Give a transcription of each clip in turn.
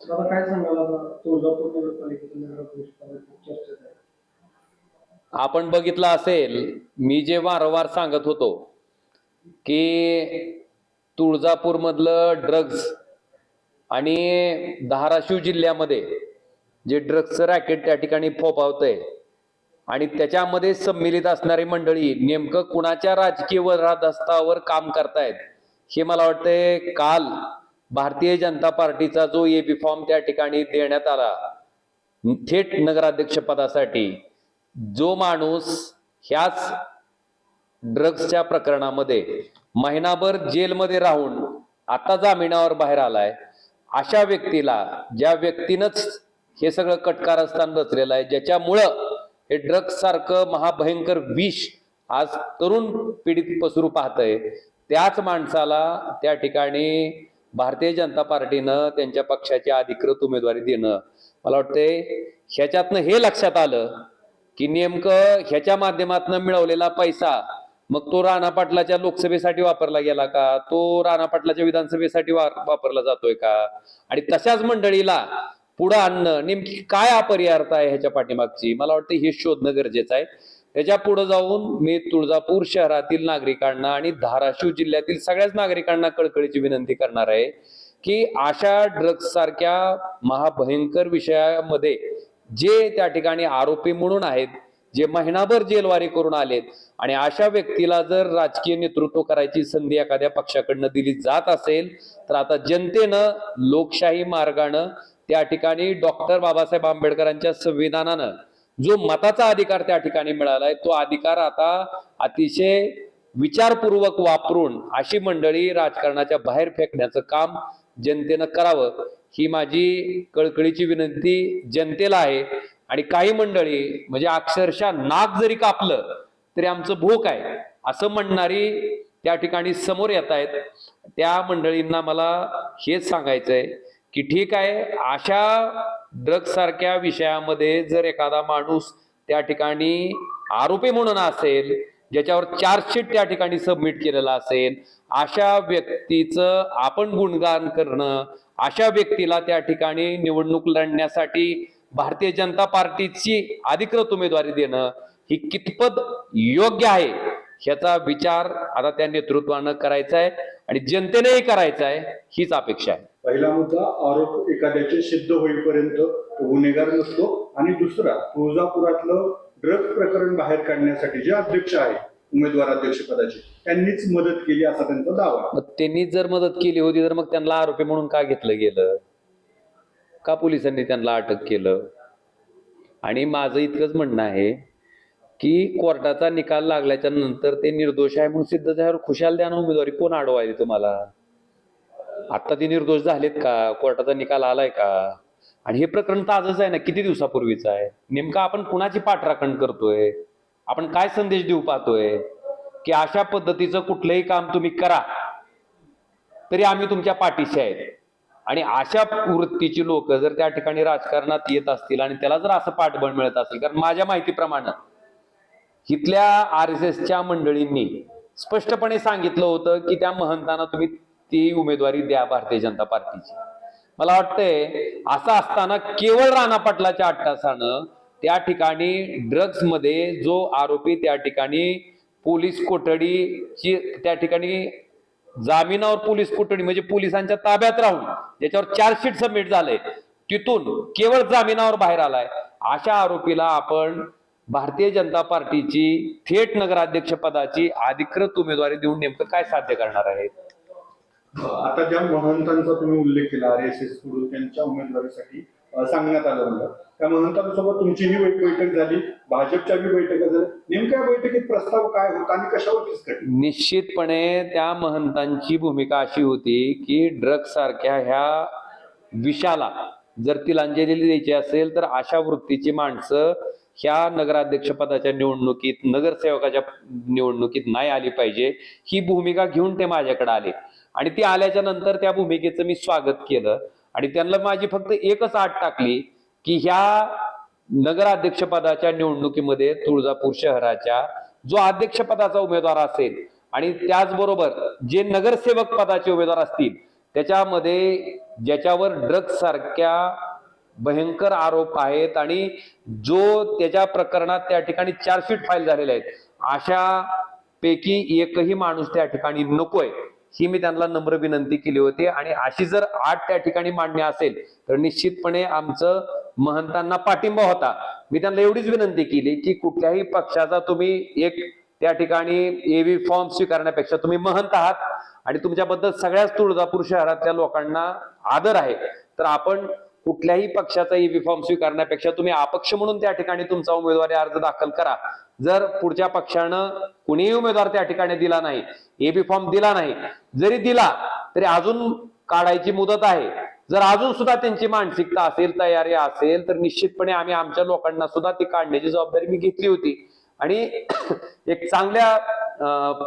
दादा काय सांगाल आता तुळजापूर नगरपालिकेच्या चर्चेत आहे. आपण बघितलं असेल मी जे वारंवार सांगत होतो की तुळजापूरमधलं ड्रग्ज आणि धाराशिव जिल्ह्यामध्ये जे ड्रग्जचं रॅकेट त्या ठिकाणी फोपावतंय आणि त्याच्यामध्ये सम्मिलित असणारी मंडळी नेमकं कुणाच्या राजकीय वरदस्तावर काम करतायत हे मला वाटतंय काल भारतीय जनता पार्टीचा जो एबी फॉर्म त्या ठिकाणी देण्यात आला थेट नगराध्यक्ष पदासाठी जो माणूस ह्याच ड्रग्सच्या प्रकरणामध्ये महिनाभर जेलमध्ये राहून आता जामिनावर बाहेर आलाय अशा व्यक्तीला ज्या व्यक्तीनंच हे सगळं कटकारस्थान रचलेलं आहे ज्याच्यामुळं हे ड्रग्स सारखं महाभयंकर विष आज तरुण पीडित पसरू पाहतंय त्याच माणसाला त्या ठिकाणी भारतीय जनता पार्टीनं त्यांच्या पक्षाची अधिकृत उमेदवारी देणं. मला वाटतंय ह्याच्यातनं हे लक्षात आलं की नेमकं ह्याच्या माध्यमातून मिळवलेला पैसा मग तो राणा पाटलाच्या लोकसभेसाठी वापरला गेला का? तो राणा पाटलाच्या विधानसभेसाठी वापरला जातोय का? आणि तशाच मंडळीला पुढं आणणं नेमकी काय अपरिहार्थ आहे ह्याच्या पाठीमागची? मला वाटतं हे शोधणं गरजेचं आहे. त्याच्या पुढे जाऊन मी तुळजापूर शहरातील नागरिकांना आणि धाराशिव जिल्ह्यातील सगळ्याच नागरिकांना कळकळीची विनंती करणार आहे की अशा ड्रग्स सारख्या महाभयंकर विषयामध्ये जे त्या ठिकाणी आरोपी म्हणून आहेत जे महिनाभर जेलवारी करून आलेत आणि अशा व्यक्तीला जर राजकीय नेतृत्व करायची संधी एखाद्या पक्षाकडनं दिली जात असेल तर आता जनतेनं लोकशाही मार्गानं त्या ठिकाणी डॉक्टर बाबासाहेब आंबेडकरांच्या संविधानानं जो मताचा अधिकार त्या ठिकाणी मिळालाय तो अधिकार आता अतिशय विचारपूर्वक वापरून अशी मंडळी राजकारणाच्या बाहेर फेकण्याचं काम जनतेनं करावं ही माझी कळकळीची विनंती जनतेला आहे. आणि काही मंडळी म्हणजे अक्षरशः नाक जरी कापलं तरी आमचं भूक आहे असं म्हणणारी त्या ठिकाणी समोर येत आहेत. त्या मंडळींना मला हेच सांगायचंय की ठीक आहे अशा ड्रग्जसारख्या विषयामध्ये जर एखादा माणूस त्या ठिकाणी आरोपी म्हणून असेल ज्याच्यावर चार्जशीट त्या ठिकाणी सबमिट केलेला असेल अशा व्यक्तीचं आपण गुणगान करणं अशा व्यक्तीला त्या ठिकाणी निवडणूक लढण्यासाठी भारतीय जनता पार्टीची अधिकृत उमेदवारी देणं ही कितपत योग्य आहे ह्याचा विचार आता त्या नेतृत्वानं करायचा आहे आणि जनतेनेही करायचा आहे हीच अपेक्षा आहे. पहिला मुद्दा आरोप एखाद्याचे सिद्ध होईपर्यंत गुन्हेगार नसतो. आणि दुसरा तुळजापुरातलं ड्रग प्रकरण बाहेर काढण्यासाठी जे अध्यक्ष आहे उमेदवार अध्यक्ष पदाचे त्यांनीच मदत केली असा त्यांचा दावा. त्यांनी जर मदत केली होती तर मग त्यांना आरोपी म्हणून का घेतलं गेलं? का पोलिसांनी त्यांना अटक केलं? आणि माझं इतकंच म्हणणं आहे की कोर्टाचा निकाल लागल्याच्या नंतर ते निर्दोष आहे म्हणून सिद्ध झाल्यावर खुशाल द्या ना उमेदवारी. कोण अडवायली तुम्हाला? आता ते निर्दोष झालेत का? कोर्टाचा निकाल आलाय का? आणि हे प्रकरण ताजच आहे ना. किती दिवसापूर्वीच आहे? नेमकं आपण कुणाची पाठराखण करतोय? आपण काय संदेश देऊ पाहतोय? की अशा पद्धतीचं कुठलंही काम तुम्ही करा. तरी आम्ही तुमच्या पाठीशी आहेत. आणि अशा वृत्तीची लोक जर त्या ठिकाणी राजकारणात येत असतील आणि त्याला जर असं पाठबळ मिळत असेल कारण माझ्या माहितीप्रमाणे इथल्या आर एस एसच्या मंडळींनी स्पष्टपणे सांगितलं होतं की त्या महंतांना तुम्ही ती उमेदवारी द्या भारतीय जनता पार्टीची. मला वाटतंय असं असताना केवळ राणा पाटलाच्या अट्टासानं त्या ठिकाणी ड्रग्समध्ये जो आरोपी त्या ठिकाणी पोलीस कोठडीची त्या ठिकाणी जामिनावर पोलीस कोठडी म्हणजे पोलिसांच्या ताब्यात राहून ज्याच्यावर चार्जशीट सबमिट झालंय तिथून केवळ जामिनावर बाहेर आलाय. अशा आरोपीला आपण भारतीय जनता पार्टीची थेट नगराध्यक्ष पदाची अधिकृत उमेदवारी देऊन नेमकं काय साध्य करणार आहे आता ज्या महंतांचा तुम्ही उल्लेख केला आर एस एसकडून त्यांच्या उमेदवारीसाठी सांगण्यात आलं होतं त्या महंतांसोबत तुमचीही बैठक झाली भाजपच्या बी बैठका झाल्या. नेमक्या बैठकीत प्रस्ताव काय होता आणि कशावर डिस्कट निश्चितपणे त्या महंतांची भूमिका अशी होती की ड्रग्स सारख्या ह्या विषाला जर तिलांजली द्यायची असेल तर अशा वृत्तीची माणसं ह्या नगराध्यक्ष पदाच्या निवडणुकीत नगरसेवकाच्या निवडणुकीत नाही आली पाहिजे. ही भूमिका घेऊन ते माझ्याकडे आले. आणि ती आल्याच्यानंतर त्या भूमिकेचं मी स्वागत केलं. आणि त्यांना माझी फक्त एकच आट टाकली की ह्या नगराध्यक्षपदाच्या निवडणुकीमध्ये तुळजापूर शहराच्या जो अध्यक्षपदाचा उमेदवार असेल आणि त्याचबरोबर जे नगरसेवक पदाचे उमेदवार असतील त्याच्यामध्ये ज्याच्यावर ड्रग्ज सारख्या भयंकर आरोप आहेत आणि जो त्याच्या प्रकरणात त्या ठिकाणी चार्जशीट फाईल झालेले आहेत अशा पैकी एकही माणूस त्या ठिकाणी नकोय. ही मी त्यांना नम्र विनंती केली होती. आणि अशी जर आठ त्या ठिकाणी मांडणी असेल तर निश्चितपणे आमचं महंतांना पाठिंबा होता. मी त्यांना एवढीच विनंती केली की कुठल्याही पक्षाचा तुम्ही एक त्या ठिकाणी एव्ही फॉर्म स्वीकारण्यापेक्षा तुम्ही महंत आहात. आणि तुमच्याबद्दल सगळ्याच तुळजापूर शहरातल्या लोकांना आदर आहे. तर आपण कुठल्याही पक्षाचा ईव्ही फॉर्म स्वीकारण्यापेक्षा तुम्ही अपक्ष म्हणून त्या ठिकाणी तुमचा उमेदवारी अर्ज दाखल करा. जर पुढच्या पक्षानं कुणीही उमेदवार त्या ठिकाणी दिला नाही ईव्ही फॉर्म दिला नाही जरी दिला तरी अजून काढायची मुदत आहे. जर अजून सुद्धा त्यांची मानसिकता असेल तयारी असेल तर निश्चितपणे आम्ही आमच्या लोकांना सुद्धा ती काढण्याची जबाबदारी मी घेतली होती. आणि एक चांगल्या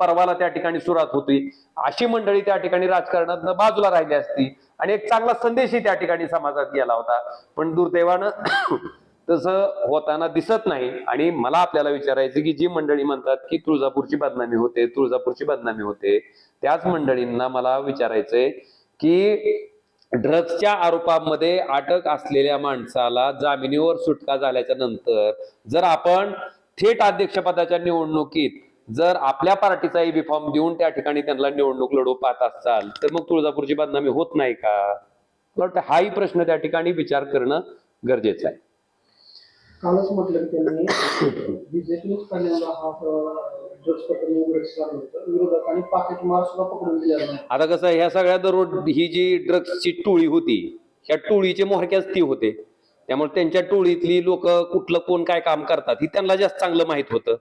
पर्वाला त्या ठिकाणी सुरुवात होती. अशी मंडळी त्या ठिकाणी राजकारणात बाजूला राहिली असती. आणि एक चांगला संदेशही त्या ठिकाणी समाजात गेला होता. पण दुर्दैवानं तसं होताना दिसत नाही. आणि मला आपल्याला विचारायचं की जी मंडळी म्हणतात की तुळजापूरची बदनामी होते तुळजापूरची बदनामी होते त्याच मंडळींना मला विचारायचंय की ड्रग्सच्या आरोपामध्ये अटक असलेल्या माणसाला जामिनीवर सुटका झाल्याच्यानंतर जर आपण थेट अध्यक्षपदाच्या निवडणुकीत जर आपल्या पार्टीचा ईबी फॉर्म देऊन त्या ठिकाणी त्यांना निवडणूक लढवू पाहत असाल तर मग तुळजापूरची बदनामी होत नाही का? मला वाटतं हाही प्रश्न त्या ठिकाणी विचार करणं गरजेचं आहे. कालच म्हटलं की त्यांनी हा आता कसं ह्या सगळ्या दररोज ही जी ड्रग्सची टोळी होती ह्या टोळीचे मोहरक्याच ती होते. त्यामुळे त्यांच्या टोळीतली लोक कुठलं कोण काय काम करतात ही त्यांना जास्त चांगलं माहीत होतं.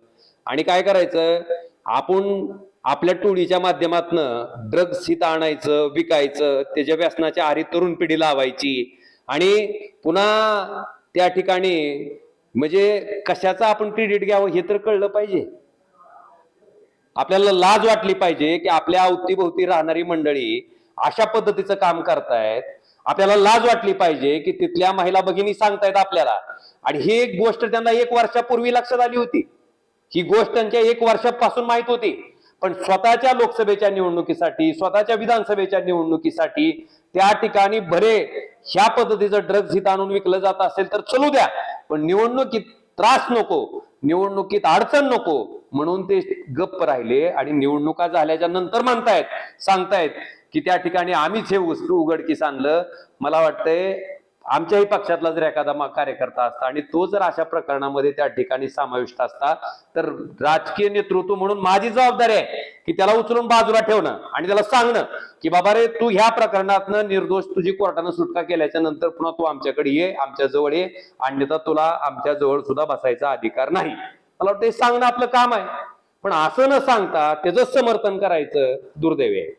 आणि काय करायचं? आपण आपल्या टोळीच्या माध्यमातनं ड्रग्स हिथं आणायचं विकायचं त्याच्या व्यसनाच्या आरी तरुण पिढी लावायची. आणि पुन्हा त्या ठिकाणी म्हणजे कशाचं आपण क्रेडिट घ्यावं हे तर कळलं पाहिजे. आपल्याला लाज वाटली पाहिजे की आपल्या अवतीभोवती राहणारी मंडळी अशा पद्धतीचं काम करतायत. आपल्याला लाज वाटली पाहिजे की तिथल्या महिला भगिनी सांगतायत आपल्याला. आणि ही एक गोष्ट त्यांना एक वर्षापूर्वी लक्षात आली होती. ही गोष्ट त्यांच्या एक वर्षापासून माहीत होती. पण स्वतःच्या लोकसभेच्या निवडणुकीसाठी स्वतःच्या विधानसभेच्या निवडणुकीसाठी त्या ठिकाणी भरे ह्या पद्धतीचं ड्रग्ज हित आणून विकलं जात असेल तर चलू द्या. पण निवडणुकीत त्रास नको निवडणुकीत अडचण नको म्हणून ते गप्प राहिले आणि निवडणुका झाल्याच्यानंतर म्हणतायत सांगतायत की त्या ठिकाणी आम्हीच हे वस्तू उघडकीस आणलं. मला वाटतंय आमच्याही पक्षातला जर एखादा कार्यकर्ता असता आणि तो जर अशा प्रकरणामध्ये त्या ठिकाणी समाविष्ट असता तर राजकीय नेतृत्व म्हणून माझी जबाबदारी आहे की त्याला उचलून बाजूला ठेवणं आणि त्याला सांगणं की बाबा रे तू ह्या प्रकरणातनं निर्दोष तुझी कोर्टानं सुटका केल्याच्यानंतर पुन्हा तू आमच्याकडे ये आमच्या जवळ ये अन्यथा तुला आमच्या जवळ सुद्धा बसायचा अधिकार नाही. मला वाटतं हे सांगणं आपलं काम आहे. पण असं न सांगता त्याचं समर्थन करायचं दुर्दैव आहे.